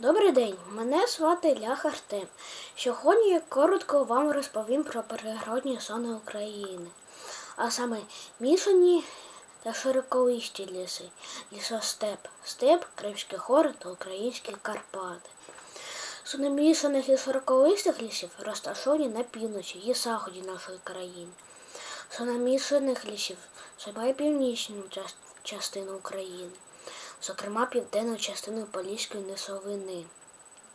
Добрий день, мене звати Лях Артем. Сьогодні я коротко вам розповім про природні зони України, а саме мішані та широколисті ліси, лісостеп, степ, Кримські гори та українські Карпати. Зони мішаних і широколистих лісів розташовані на півночі і заході нашої країни. Зона мішаних лісів займає північну част- частину України зокрема південну частину Поліської низовини,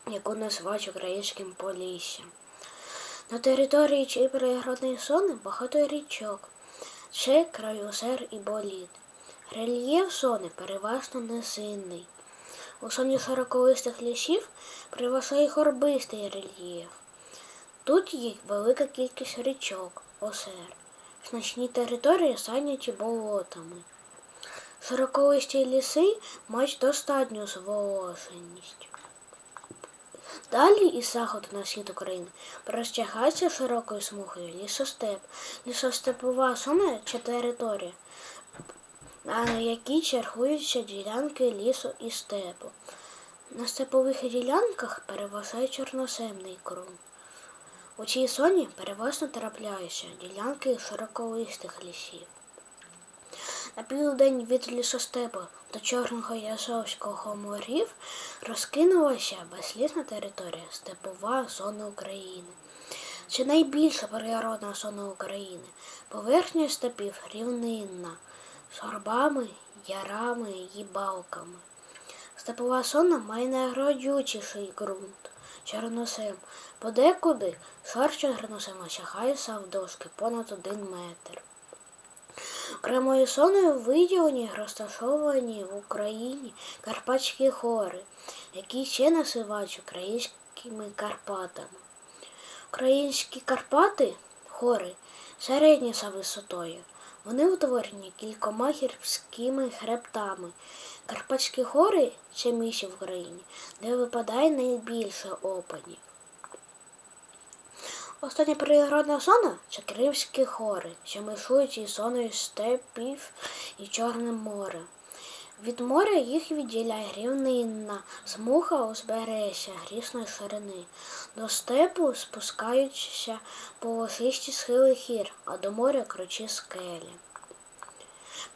яку називають українським Поліссям. На території цієї природної зони багато річок, це краюзер і боліт. Рельєф зони переважно низинний. У зоні широколистих лісів переважає горбистий рельєф. Тут є велика кількість річок, озер. Значні території зайняті болотами. Широколисті ліси мають достатню зволоженість. Далі із заходу на схід України простягається широкою смугою лісостеп. Лісостепова зона чи територія, на якій чергуються ділянки лісу і степу. На степових ділянках переважає чорноземний ґрунт. У цій зоні переважно трапляються ділянки широколистих лісів. На південь від лісостепу до Чорного і Азовського морів розкинулася безлісна територія степова зона України. Це найбільша природна зона України. Поверхня степів рівнинна з горбами, ярами і балками. Степова зона має найродючіший ґрунт чорнозем. Подекуди шар чорнозема сягає завдовжки понад один метр. Окремою зоною виділені розташовані в Україні Карпатські гори, які ще називають українськими Карпатами. Українські Карпати гори середні за висотою. Вони утворені кількома гірськими хребтами. Карпатські гори це місце в Україні, де випадає найбільше опадів. Остання природна зона це Кримські гори, що межують із зоною степів і Чорним морем. Від моря їх відділяє рівнинна смуга узбережжя грісної ширини. До степу спускаються полосисті схили гір, а до моря кручі скелі.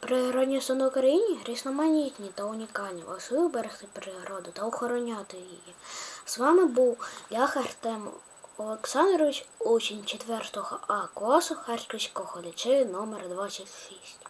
Природні зони України різноманітні та унікальні. Важливо берегти природу та охороняти її. З вами був Лях Артем Олександрович, учень 4 А класу Харківського ліцею номер 26